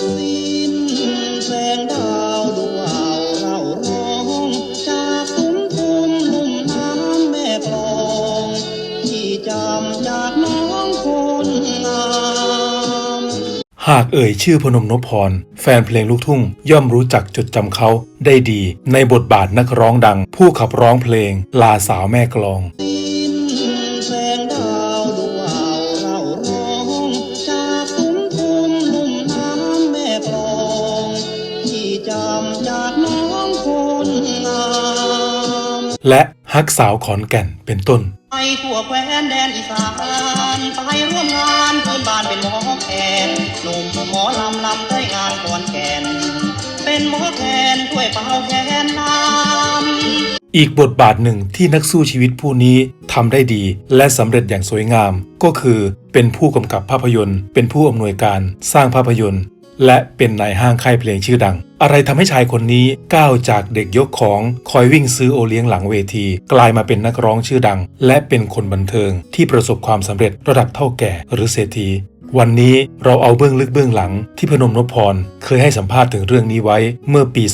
สิ้นแสงดาวดวงเราร้องจากสุนทรลุ่มน้ำแม่กลอง ที่จำจากน้องคนงามหากเอ่ยชื่อพนมนพพร แฟนเพลงลูกทุ่งย่อมรู้จักจดจำเขาได้ดี ในบทบาทนักร้องดัง ผู้ขับร้องเพลงลาสาวแม่กลอง และฮักสาวขอนแก่นเป็นต้นไปทั่วแคว้นแดนอีสานไปร่วมงานพื้นบ้านเป็นหมอแคนหนุ่มหมอลำลำได้งานก่อนแก่นเป็นหมอแคนช่วยเป่าแคนน้ำอีกบทบาทหนึ่งที่นักสู้ชีวิตผู้นี้ทำได้ดีและสำเร็จอย่างสวยงาม ก็คือเป็นผู้กำกับภาพยนตร์ เป็นผู้อำนวยการ สร้างภาพยนตร์ และเป็นนายห้างค่ายเพลงชื่อดัง อะไรทำให้ชายคนนี้ก้าวจากเด็กยกของคอยวิ่งซื้อโอเลี้ยงหลังเวที กลายมาเป็นนักร้องชื่อดัง และเป็นคนบันเทิงที่ประสบความสำเร็จระดับเท่าแก่หรือเศรษฐีวันนี้เราเอาเบื้องลึกเบื้องหลังที่พนมนพพร เคยให้สัมภาษณ์ถึงเรื่องนี้ไว้เมื่อปี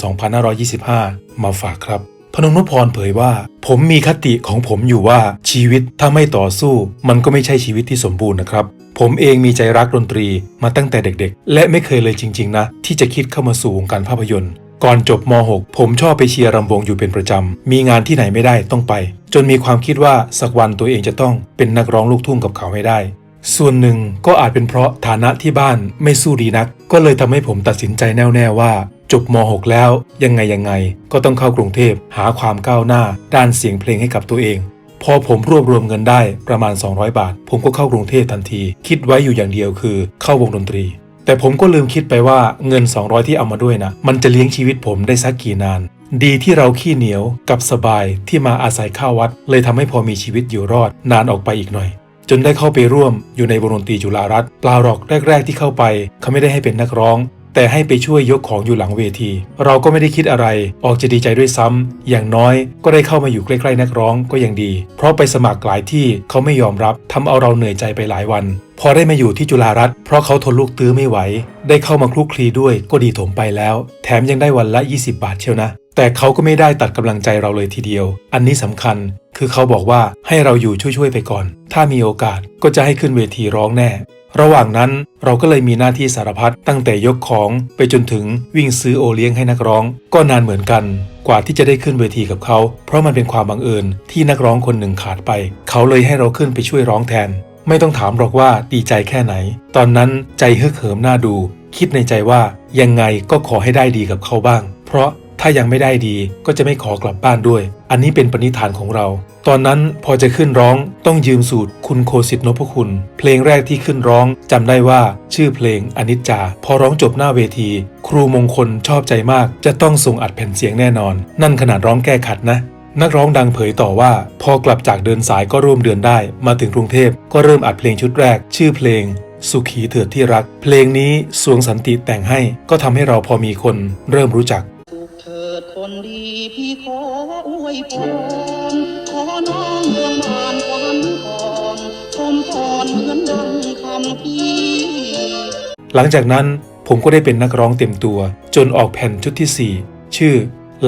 2525 มาฝากครับ พนมนพพรเผยว่า ผมมีคติของผมอยู่ว่าชีวิตถ้าไม่ต่อสู้ มันก็ไม่ใช่ชีวิตที่สมบูรณ์นะครับ ผมเองมีใจรักดนตรีมาตั้งแต่เด็กๆ และไม่เคยเลยจริง ๆ นะ ที่จะคิดเข้ามาสู่วงการภาพยนตร์ ก่อนจบม .6 ผมชอบไปเชียร์รำวงอยู่เป็นประจำ มีงานที่ไหนไม่ได้ต้องไป จนมีความคิดว่าสักวันตัวเองจะต้องเป็นนักร้องลูกทุ่งกับเขาให้ได้ส่วนหนึ่งก็อาจเป็นเพราะฐานะที่บ้านไม่สู้ดีนัก ก็เลยทำให้ผมตัดสินใจแน่วแน่ว่า จบม .6 แล้วยังไงยังไง ก็ต้องเข้ากรุงเทพหาความก้าวหน้า ด้านเสียงเพลงให้กับตัวเอง พอผมรวบรวมเงินได้ประมาณ 200 บาท ผมก็เข้ากรุงเทพทันที คิดไว้อยู่อย่างเดียวคือ เข้าวงดนตรี แต่ผมก็ลืมคิดไปว่าเงิน 200 ที่เอามาด้วยนะมันจะเลี้ยงชีวิตผมได้สักกี่นาน ดีที่เราขี้เหนียวกับสบายที่มาอาศัยข้าววัด เลยทำให้พอมีชีวิตอยู่รอด นานออกไปอีกหน่อยจนได้เข้าไปร่วมอยู่ในวงดนตรีจุฬารัตน์เปล่าหรอกแรก ๆ ที่เข้าไป เขาไม่ได้ให้เป็นนักร้อง แต่ให้ไปช่วยยกของอยู่หลังเวที เราก็ไม่ได้คิดอะไร ออกจะดีใจด้วยซ้ำอย่างน้อยก็ได้เข้ามาอยู่ใกล้ๆนักร้องก็ยังดี เพราะไปสมัครหลายที่เขาไม่ยอมรับทำเอาเราเหนื่อยใจไปหลายวัน พอได้มาอยู่ที่จุฬารัฐเพราะเขาทนลูกตื้อไม่ไหว ได้เข้ามาคลุกคลีด้วยก็ดีถมไปแล้ว แถมยังได้วันละ 20 บาทเชียวนะ แต่เขาก็ไม่ได้ตัดกำลังใจเราเลยทีเดียว อันนี้สำคัญคือเขาบอกว่าให้เราอยู่ช่วยๆไปก่อน ถ้ามีโอกาสก็จะให้ขึ้นเวทีร้องแน่ ระหว่างนั้นเราก็เลยมีหน้าที่สารพัดตั้งแต่ยกของไปจนถึงวิ่งซื้อโอเลี้ยงให้นักร้อง ก็นานเหมือนกัน กว่าที่จะได้ขึ้นเวทีกับเขา เพราะมันเป็นความบังเอิญที่นักร้องคนหนึ่งขาดไป เขาเลยให้เราขึ้นไปช่วยร้องแทน ไม่ต้องถามหรอกว่าดีใจแค่ไหน ตอนนั้นใจฮึกเหิมน่าดู คิดในใจว่ายังไงก็ขอให้ได้ดีกับเขาบ้าง เพราะ ถ้ายังไม่ได้ดีก็จะไม่ขอกลับบ้านด้วย อันนี้เป็นปณิธานของเรา ตอนนั้นพอจะขึ้นร้องต้องยืมสูตรคุณโคสิทธิ์นพคุณ เพลงแรกที่ขึ้นร้องจำได้ว่าชื่อเพลงอนิจจา พอร้องจบหน้าเวที ครูมงคลชอบใจมาก จะต้องส่งอัดแผ่นเสียงแน่นอน นั่นขนาดร้องแก้ขัดนะนักร้องดังเผยต่อว่า พอกลับจากเดินสายก็ร่วมเดือนได้ มาถึงกรุงเทพก็เริ่มอัดเพลงชุดแรก ชื่อเพลง สุขีเถิดที่รัก เพลงนี้สวงสันติแต่งให้ก็ทำให้เราพอมีคน เริ่มรู้จัก ดคนดีพี่ขออวยพรขอน้องเมืองบานควันพรชมพรเหมือนดังคำพี่หลังจากนั้นผมก็ได้เป็นนักร้องเต็มตัว จนออกแผ่นชุดที่ 4 ชื่อ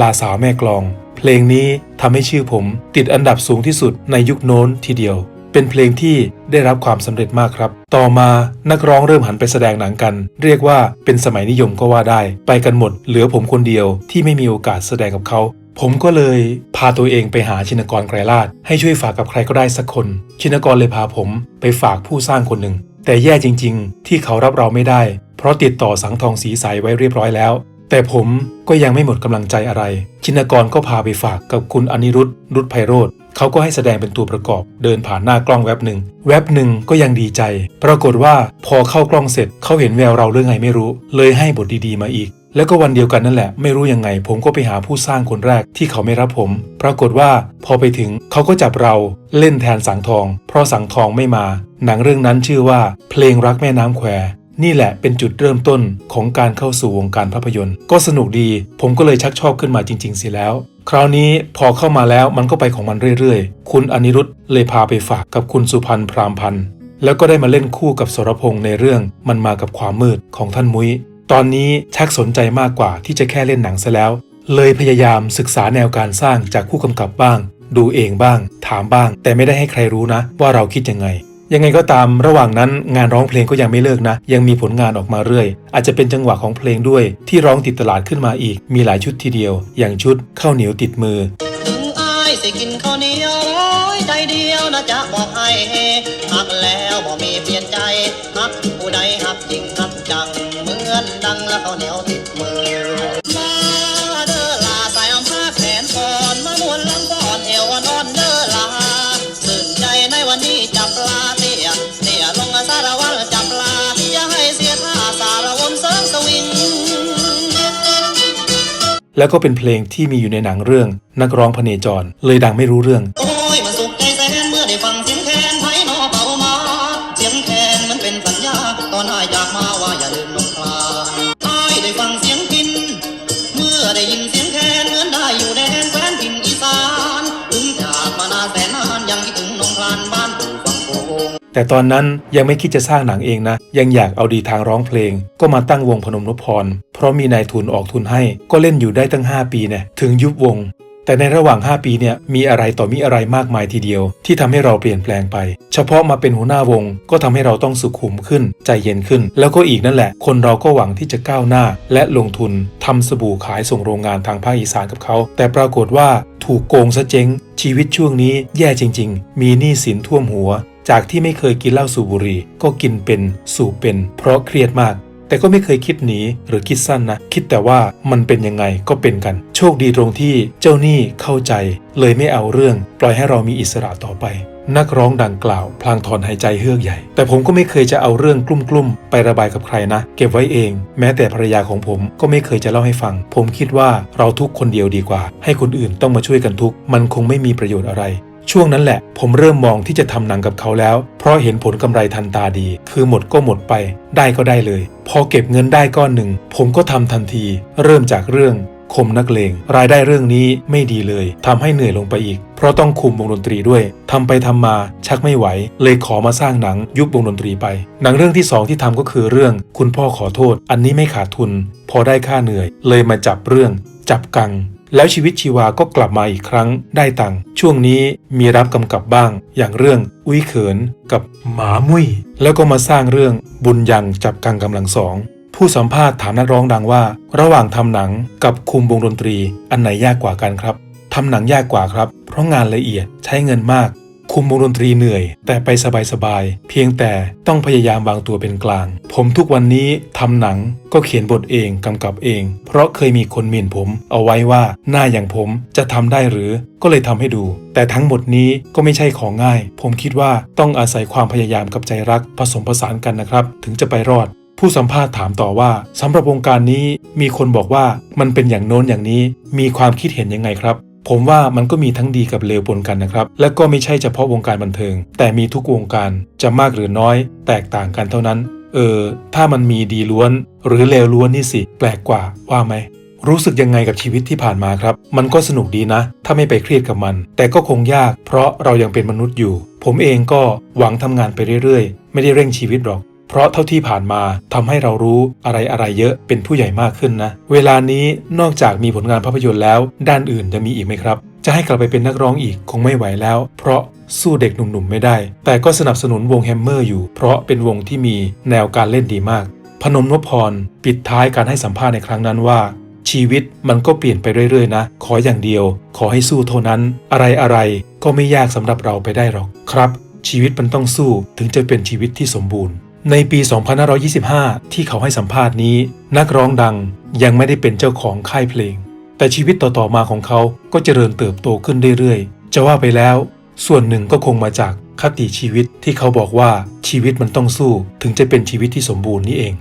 ลาสาวแม่กลอง เพลงนี้ทำให้ชื่อผมติดอันดับสูงที่สุดในยุคโน้นทีเดียว เป็นเพลงที่ได้รับความสำเร็จมากครับ ต่อมานักร้องเริ่มหันไปแสดงหนังกัน เรียกว่าเป็นสมัยนิยมก็ว่าได้ ไปกันหมด เหลือผมคนเดียวที่ไม่มีโอกาสแสดงกับเขา ผมก็เลยพาตัวเองไปหาชินกรไกรลาดให้ช่วยฝากกับใครก็ได้สักคน ชินกรเลยพาผมไปฝากผู้สร้างคนหนึ่ง แต่แย่จริง ๆ ที่เขารับเราไม่ได้ เพราะติดต่อสังทองสีใสไว้เรียบร้อยแล้วแต่ผมก็ยังไม่หมดกำลังใจอะไร ชินกรก็พาไปฝากกับคุณอนิรุทธรุทธไพโรธ เขาก็ให้แสดงเป็นตัวประกอบ เดินผ่านหน้ากล้องแว็บหนึ่งแว็บหนึ่งก็ยังดีใจ ปรากฏว่าพอเข้ากล้องเสร็จเขาเห็นแววเราเรื่องไงไม่รู้ เลยให้บทดีๆมาอีก แล้วก็วันเดียวกันนั่นแหละ ไม่รู้ยังไง ผมก็ไปหาผู้สร้างคนแรกที่เขาไม่รับผม ปรากฏว่าพอไปถึงเขาก็จับเราเล่นแทนสังทอง เพราะสังทองไม่มา หนังเรื่องนั้นชื่อว่า เพลงรักแม่น้ำแควนี่แหละเป็นจุดเริ่มต้นของการเข้าสู่วงการภาพยนตร์ ก็สนุกดี ผมก็เลยชักชอบขึ้นมาจริง ๆ เสียแล้ว คราวนี้พอเข้ามาแล้วมันก็ไปของมันเรื่อยๆ คุณอนิรุทธเลยพาไปฝากกับคุณสุพันธ์พรามพันธ์แล้วก็ได้มาเล่นคู่กับสรพงษ์ในเรื่องมันมากับความมืดของท่านมุ้ย ตอนนี้ชักสนใจมากกว่าที่จะแค่เล่นหนังซะแล้ว เลยพยายามศึกษาแนวการสร้างจากผู้กำกับบ้าง ดูเองบ้าง ถามบ้าง แต่ไม่ได้ให้ใครรู้นะว่าเราคิดยังไง ยังไงก็ตามระหว่างนั้นงานร้องเพลงก็ยังไม่เลิกนะ ยังมีผลงานออกมาเรื่อย อาจจะเป็นจังหวะของเพลงด้วย ที่ร้องติดตลาดขึ้นมาอีก มีหลายชุดทีเดียว อย่างชุดข้าวเหนียวติดมือถึงอายสิกินข้าวเหนียวร้อยใจเดียวนะจะบอกให้หักแล้วบ่มีเปลี่ยนใจหักผู้ใดหักจริง แล้วก็เป็นเพลงที่มีอยู่ในหนังเรื่องนักร้องพเนจร เลยดังไม่รู้เรื่อง แต่ตอนนั้นยังไม่คิดจะสร้างหนังเองนะ ยังอยากเอาดีทางร้องเพลง ก็มาตั้งวงพนมนพพร เพราะมีนายทุนออกทุนให้ ก็เล่นอยู่ได้ตั้ง 5 ปีเนี่ยถึงยุบวง แต่ในระหว่าง 5 ปีเนี่ยมีอะไรต่อมีอะไรมากมายทีเดียว ที่ทำให้เราเปลี่ยนแปลงไป เฉพาะมาเป็นหัวหน้าวง ก็ทำให้เราต้องสุขุมขึ้น ใจเย็นขึ้น แล้วก็อีกนั่นแหละ คนเราก็หวังที่จะก้าวหน้า และลงทุนทำสบู่ขายส่งโรงงานทางภาคอีสานกับเขา แต่ปรากฏว่าถูกโกงซะเจ๊งชีวิตช่วงนี้แย่จริง ๆ มีหนี้สินท่วมหัว จากที่ไม่เคยกินเหล้าสูบบุหรี่ก็กินเป็นสูบเป็น เพราะเครียดมาก แต่ก็ไม่เคยคิดหนีหรือคิดสั้นนะ คิดแต่ว่ามันเป็นยังไงก็เป็นกัน โชคดีตรงที่เจ้าหนี้เข้าใจ เลยไม่เอาเรื่อง ปล่อยให้เรามีอิสระต่อไป นักร้องดังกล่าว พลางถอนหายใจเฮือกใหญ่ แต่ผมก็ไม่เคยจะเอาเรื่องกลุ่มๆไประบายกับใครนะ เก็บไว้เอง แม้แต่ภรรยาของผมก็ไม่เคยจะเล่าให้ฟัง ผมคิดว่าเราทุกคนเดียวดีกว่า ให้คนอื่นต้องมาช่วยกันทุกมันคงไม่มีประโยชน์อะไร ช่วงนั้นแหละ ผมเริ่มมองที่จะทำหนังกับเขาแล้ว เพราะเห็นผลกำไรทันตาดี คือหมดก็หมดไป ได้ก็ได้เลย พอเก็บเงินได้ก้อนหนึ่ง ผมก็ทำทันที เริ่มจากเรื่องคมนักเลงรายได้เรื่องนี้ไม่ดีเลยทำให้เหนื่อยลงไปอีก เพราะต้องคุมวงดนตรีด้วยทำไปทำมาชักไม่ไหว เลยขอมาสร้างหนังยุบวงดนตรีไป หนังเรื่องที่สองที่ทำก็คือเรื่องคุณพ่อขอโทษ อันนี้ไม่ขาดทุน พอได้ค่าเหนื่อย เลยมาจับเรื่อง จับกัง แล้วชีวิตชีวาก็กลับมาอีกครั้งได้ตังค์ช่วงนี้มีรับกำกับบ้าง อย่างเรื่องอุ้ยเขินกับหมามุ้ยแล้วก็มาสร้างเรื่องบุญยังจับกังกำลังสองผู้สัมภาษณ์ถามนักร้องดังว่า ระหว่างทำหนังกับคุมวงดนตรี อันไหนยากกว่ากันครับทำหนังยากกว่าครับ เพราะงานละเอียดใช้เงินมาก คุมวงดนตรีเหนื่อย แต่ไปสบายๆ เพียงแต่ต้องพยายามวางตัวเป็นกลาง ผมทุกวันนี้ทำหนังก็เขียนบทเองกำกับเอง เพราะเคยมีคนหมิ่นผม เอาไว้ว่าหน้าอย่างผมจะทำได้หรือก็เลยทำให้ดู แต่ทั้งหมดนี้ก็ไม่ใช่ของง่าย ผมคิดว่าต้องอาศัยความพยายามกับใจรักผสมผสานกันนะครับ ถึงจะไปรอดผู้สัมภาษณ์ถามต่อว่าสำหรับวงการนี้มีคนบอกว่ามันเป็นอย่างโน้นอย่างนี้ มีความคิดเห็นยังไงครับ ผมว่ามันก็มีทั้งดีกับเลวปนกันนะครับ และก็ไม่ใช่เฉพาะวงการบันเทิง แต่มีทุกวงการจะมากหรือน้อย แตกต่างกันเท่านั้น เออ ถ้ามันมีดีล้วน หรือเลวล้วนนี่สิ แปลกกว่าว่าไหมรู้สึกยังไงกับชีวิตที่ผ่านมาครับ มันก็สนุกดีนะ ถ้าไม่ไปเครียดกับมัน แต่ก็คงยาก เพราะเรายังเป็นมนุษย์อยู่ ผมเองก็หวังทำงานไปเรื่อยๆ ไม่ได้เร่งชีวิตหรอก เพราะเท่าที่ผ่านมาทำให้เรารู้อะไรอะไรเยอะเป็นผู้ใหญ่มากขึ้นนะ เวลานี้นอกจากมีผลงานภาพยนตร์แล้ว ด้านอื่นจะมีอีกไหมครับ จะให้กลับไปเป็นนักร้องอีกคงไม่ไหวแล้ว เพราะสู้เด็กหนุ่มๆไม่ได้ แต่ก็สนับสนุนวงแฮมเมอร์อยู่ เพราะเป็นวงที่มีแนวการเล่นดีมาก พนมนพพร ปิดท้ายการให้สัมภาษณ์ในครั้งนั้นว่า ชีวิตมันก็เปลี่ยนไปเรื่อยๆ นะ ขออย่างเดียว ขอให้สู้เท่านั้น อะไรอะไรก็ไม่ยากสำหรับเราไปได้หรอกครับ ชีวิตมันต้องสู้ถึงจะเป็นชีวิตที่สมบูรณ์ ในปี 2525 ที่เขาให้สัมภาษณ์นี้ นักร้องดังยังไม่ได้เป็นเจ้าของค่ายเพลง แต่ชีวิตต่อๆมาของเขาก็เจริญเติบโตขึ้นเรื่อยๆ จะว่าไปแล้ว ส่วนหนึ่งก็คงมาจากคติชีวิตที่เขาบอกว่าชีวิตมันต้องสู้ถึงจะเป็นชีวิตที่สมบูรณ์นี่เอง